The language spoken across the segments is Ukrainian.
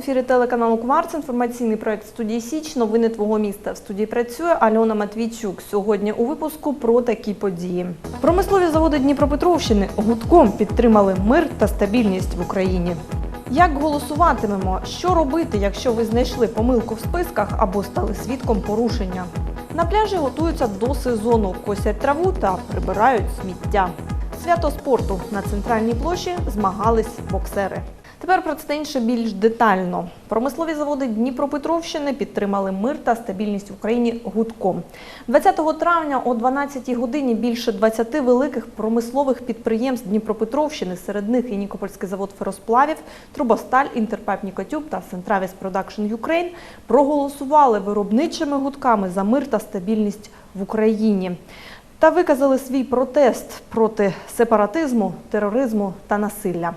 ефірі телеканалу Кварц. Інформаційний проект студії Січ. Новини твого міста. В студії працює Альона Матвійчук. Сьогодні у випуску про такі події. Промислові заводи Дніпропетровщини гудком підтримали мир та стабільність в Україні. Як голосуватимемо? Що робити, якщо ви знайшли помилку в списках або стали свідком порушення? На пляжі готуються до сезону, косять траву та прибирають сміття. Свято спорту на центральній площі змагались боксери. Тепер про це інше більш детально. Промислові заводи Дніпропетровщини підтримали мир та стабільність в Україні гудком. 20 травня о 12 годині більше 20 великих промислових підприємств Дніпропетровщини, серед них і Нікопольський завод феросплавів, Трубосталь, Інтерпайп Нікотюб та Центравіс Продакшн Юкрейн проголосували виробничими гудками за мир та стабільність в Україні та виказали свій протест проти сепаратизму, тероризму та насилля.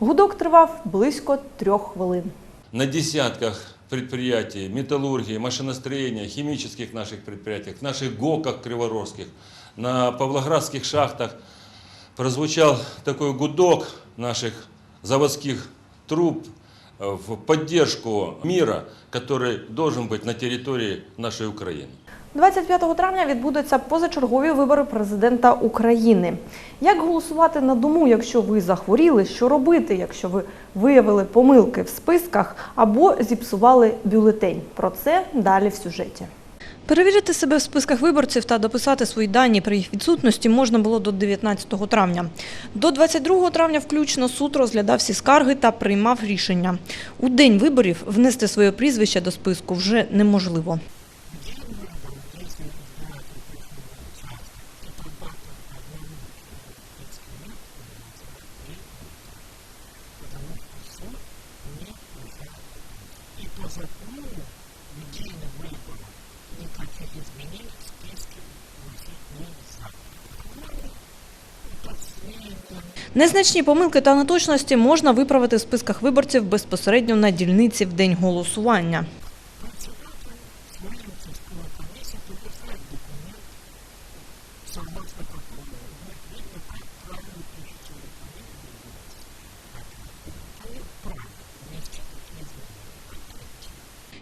Гудок тривав близько трьох хвилин. на десятках предприятий, металлургии, машиностроения, химических наших предприятиях, наших ГОКах криворожских, на павлоградских шахтах прозвучал такой гудок наших заводских труб э, в поддержку мира, который должен быть на территории нашей Украины. 25 травня відбудуться позачергові вибори президента України. Як голосувати на дому, якщо ви захворіли? Що робити, якщо ви виявили помилки в списках або зіпсували бюлетень? Про це далі в сюжеті. Перевірити себе в списках виборців та дописати свої дані при їх відсутності можна було до 19 травня. До 22 травня включно суд розглядав всі скарги та приймав рішення. У день виборів внести своє прізвище до списку вже неможливо. Незначні помилки та неточності можна виправити в списках виборців безпосередньо на дільниці в день голосування.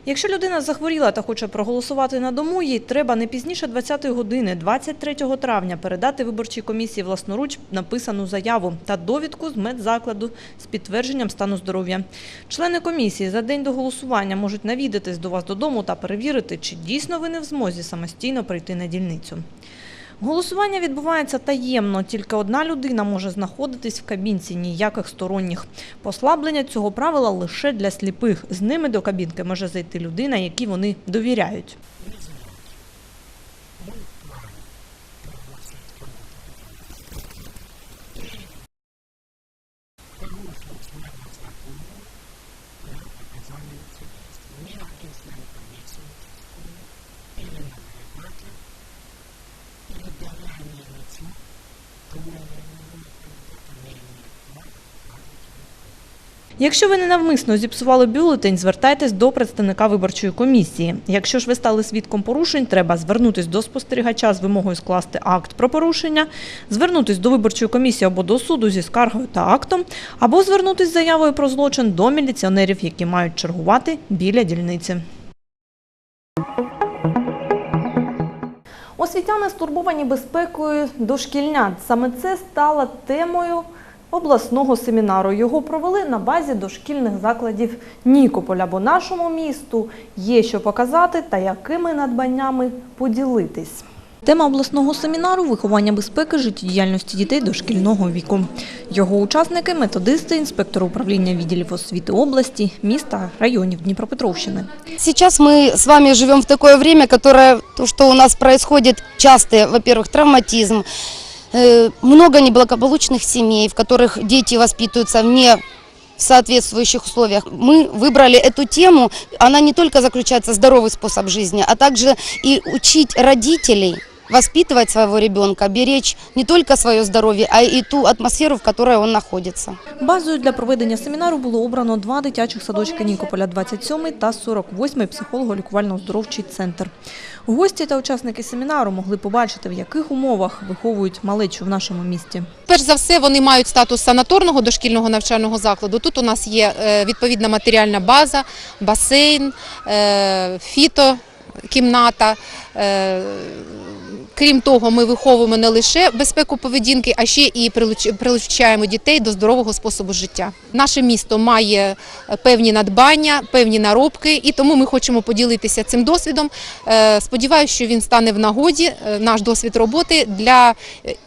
Якщо людина захворіла та хоче проголосувати на дому, їй треба не пізніше 20-ї години, 23 травня, передати виборчій комісії власноруч написану заяву та довідку з медзакладу з підтвердженням стану здоров'я. Члени комісії за день до голосування можуть навідатись до вас додому та перевірити, чи дійсно ви не в змозі самостійно прийти на дільницю. Голосування відбувається таємно, тільки одна людина може знаходитись в кабінці, ніяких сторонніх. Послаблення цього правила лише для сліпих. З ними до кабінки може зайти людина, якій вони довіряють. Якщо ви ненавмисно зіпсували бюлетень, звертайтесь до представника виборчої комісії. Якщо ж ви стали свідком порушень, треба звернутись до спостерігача з вимогою скласти акт про порушення, звернутись до виборчої комісії або до суду зі скаргою та актом, або звернутись з заявою про злочин до міліціонерів, які мають чергувати біля дільниці. Освітяни стурбовані безпекою дошкільнят. Саме це стало темою обласного семінару. Його провели на базі дошкільних закладів Нікополя, бо нашому місту є що показати та якими надбаннями поділитись. Тема обласного семінару виховання безпеки життєдіяльності дітей дошкільного віку. Його учасники методисти, інспектори управління відділів освіти області, міста, районів Дніпропетровщини. Сейчас мы с вами живем в такое время, которое, то, что у нас происходит часто, во-первых, травматизм, э, много неблагополучных семей, в которых дети воспитываются вне соответствующих условиях. Мы выбрали эту тему, она не только заключается в здоровый способ жизни, а также и учить родителей воспитывать своего ребенка, беречь не только свое здоровье, а и ту атмосферу, в которой он находится. Базою для проведення семінару було обрано два дитячих садочки Нікополя, 27 та 48 психолого-лікувально-оздоровчий центр. Гості та учасники семінару могли побачити, в яких умовах виховують малечу в нашому місті. Перш за все, вони мають статус санаторного дошкільного навчального закладу. Тут у нас є е, відповідна матеріальна база, басейн, е, фітокімната. Крім того, ми виховуємо не лише безпеку поведінки, а ще і прилуч- прилучаємо дітей до здорового способу життя. Наше місто має е, певні надбання, певні наробки, і тому ми хочемо поділитися цим досвідом. Е, Сподіваюся, що він стане в нагоді, е, наш досвід роботи для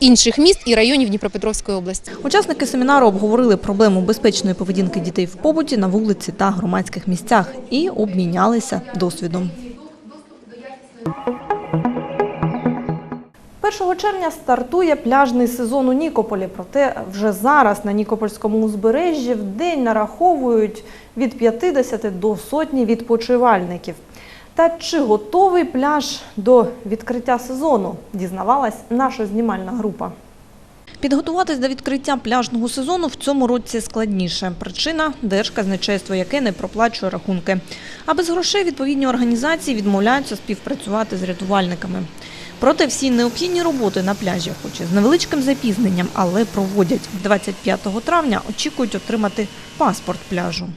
інших міст і районів Дніпропетровської області. Учасники семінару обговорили проблему безпечної поведінки дітей в побуті на вулиці та громадських місцях і обмінялися досвідом. 1 червня стартує пляжний сезон у Нікополі. Проте вже зараз на Нікопольському узбережжі в день нараховують від 50 до сотні відпочивальників. Та чи готовий пляж до відкриття сезону, дізнавалась наша знімальна група. Підготуватись до відкриття пляжного сезону в цьому році складніше. Причина – держказначейство, яке не проплачує рахунки. А без грошей відповідні організації відмовляються співпрацювати з рятувальниками. Проте всі необхідні роботи на пляжі, хоч і з невеличким запізненням, але проводять. 25 травня очікують отримати паспорт пляжу.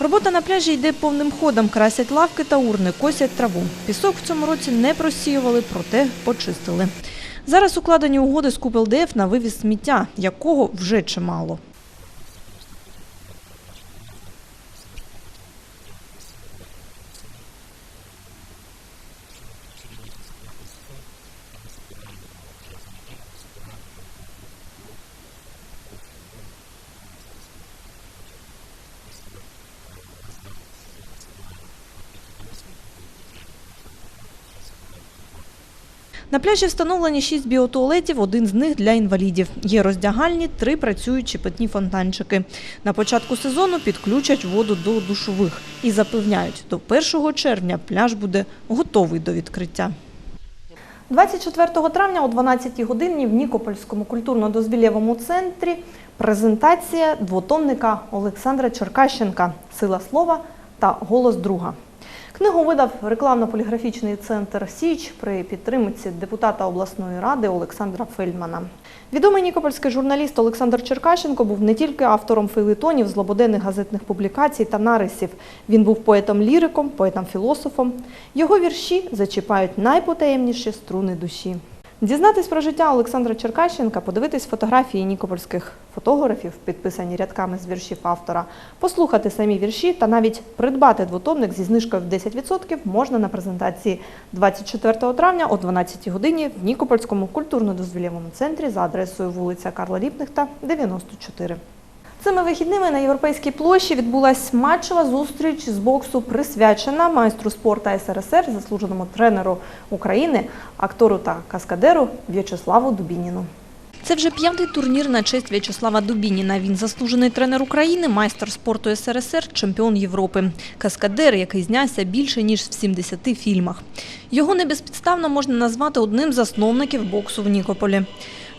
Робота на пляжі йде повним ходом. Красять лавки та урни, косять траву. Пісок в цьому році не просіювали, проте почистили. Зараз укладені угоди з КУПЛДФ на вивіз сміття, якого вже чимало. На пляжі встановлені шість біотуалетів, один з них для інвалідів. Є роздягальні, три працюючі питні фонтанчики. На початку сезону підключать воду до душових і запевняють, до 1 червня пляж буде готовий до відкриття. 24 травня о 12 годині в Нікопольському культурно-дозвілєвому центрі презентація двотомника Олександра Черкащенка Сила слова та голос друга. Книгу видав рекламно-поліграфічний центр Січ при підтримці депутата обласної ради Олександра Фельдмана. Відомий нікопольський журналіст Олександр Черкащенко був не тільки автором фейлетонів, злободенних газетних публікацій та нарисів. Він був поетом-ліриком, поетом-філософом. Його вірші зачіпають найпотаємніші струни душі. Дізнатись про життя Олександра Черкащенка, подивитись фотографії нікопольських фотографів, підписані рядками з віршів автора, послухати самі вірші та навіть придбати двотомник зі знижкою в 10% можна на презентації 24 травня о 12 годині в Нікопольському культурно-дозвілєвому центрі за адресою вулиця Карла Ліпнихта, 94. Цими вихідними на Європейській площі відбулась матчева зустріч з боксу, присвячена майстру спорту СРСР, заслуженому тренеру України, актору та каскадеру В'ячеславу Дубініну. Це вже п'ятий турнір на честь В'ячеслава Дубініна. Він заслужений тренер України, майстер спорту СРСР, чемпіон Європи. Каскадер, який знявся більше ніж в 70 фільмах. Його не безпідставно можна назвати одним з засновників боксу в Нікополі.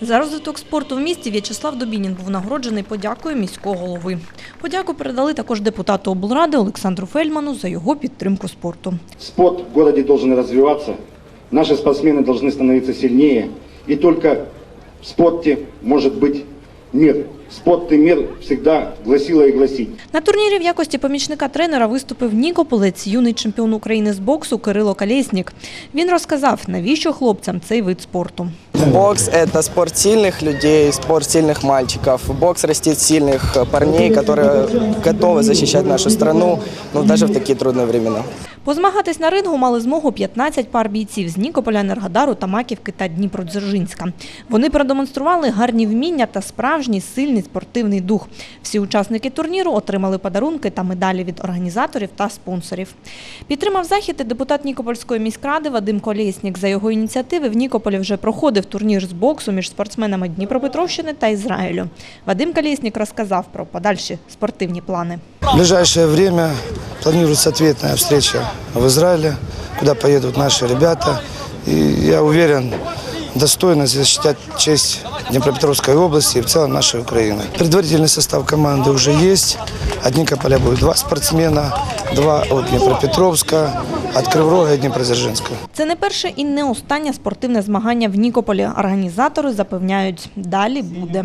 За розвиток спорту в місті В'ячеслав Добінін був нагороджений подякою міського голови. Подяку передали також депутату облради Олександру Фельдману за його підтримку спорту. Спорт в городе должен развиваться, наши спортсмены должны становиться сильнее, и только в спорте может быть мир. Спорт и мир всегда гласило и гласить. На турнірі в якості помічника тренера виступив Нікополець, юний чемпіон України з боксу Кирило Колєснік. Він розказав, навіщо хлопцям цей вид спорту. Бокс – это спорт сильных людей, спорт сильных мальчиков. Бокс растит сильных парней, которые готовы защищать нашу страну, ну, даже в такие трудные времена. Позмагатись на рингу мали змогу 15 пар бійців з Нікополя, Енергодару, Тамаківки та Дніпродзержинська. Вони продемонстрували гарні вміння та справжній сильний спортивний дух. Всі учасники турніру отримали подарунки та медалі від організаторів та спонсорів. Підтримав захід і депутат Нікопольської міськради Вадим Колєснік. За його ініціативи в Нікополі вже проходив турнір з боксу між спортсменами Дніпропетровщини та Ізраїлю. Вадим Колєснік розказав про подальші спортивні плани. В ближайшее время планируется ответная встреча в Израиле, куда поедут наши ребята. И я уверен, достойно защищать честь Днепропетровской области и в целом нашей Украины. Предварительный состав команды уже есть. От Никополя будет два спортсмена, два от Днепропетровска, от Криврога и Днепродзержинска. Це не перше і не останнє спортивне змагання в Нікополі. Організатори запевняють, далі буде.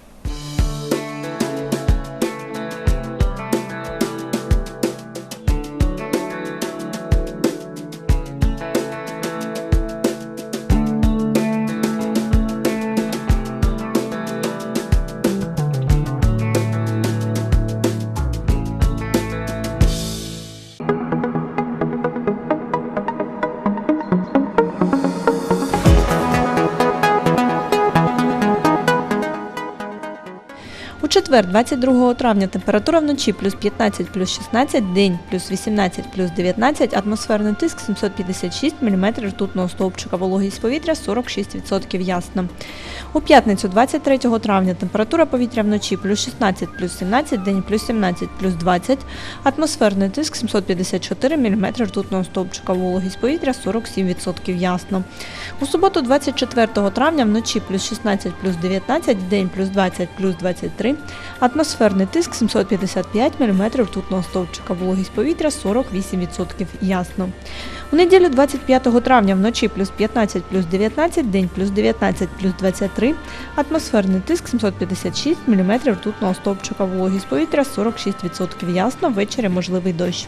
Четвер, 22 травня, температура вночі плюс 15, плюс 16, день плюс 18, плюс 19, атмосферний тиск 756 мм ртутного стовпчика, вологість повітря 46% ясно. У п'ятницю, 23 травня, температура повітря вночі плюс 16, плюс 17, день плюс 17, плюс 20, атмосферний тиск 754 мм ртутного стовпчика, вологість повітря 47% ясно. У суботу, 24 травня, вночі плюс 16, плюс 19, день плюс 20, плюс 23, атмосферний тиск 755 мм ртутного стовпчика, вологість повітря 48% ясно. У неділю 25 травня вночі плюс 15, плюс 19, день плюс 19, плюс 23, атмосферний тиск 756 мм ртутного стовпчика, вологість повітря 46% ясно, ввечері можливий дощ.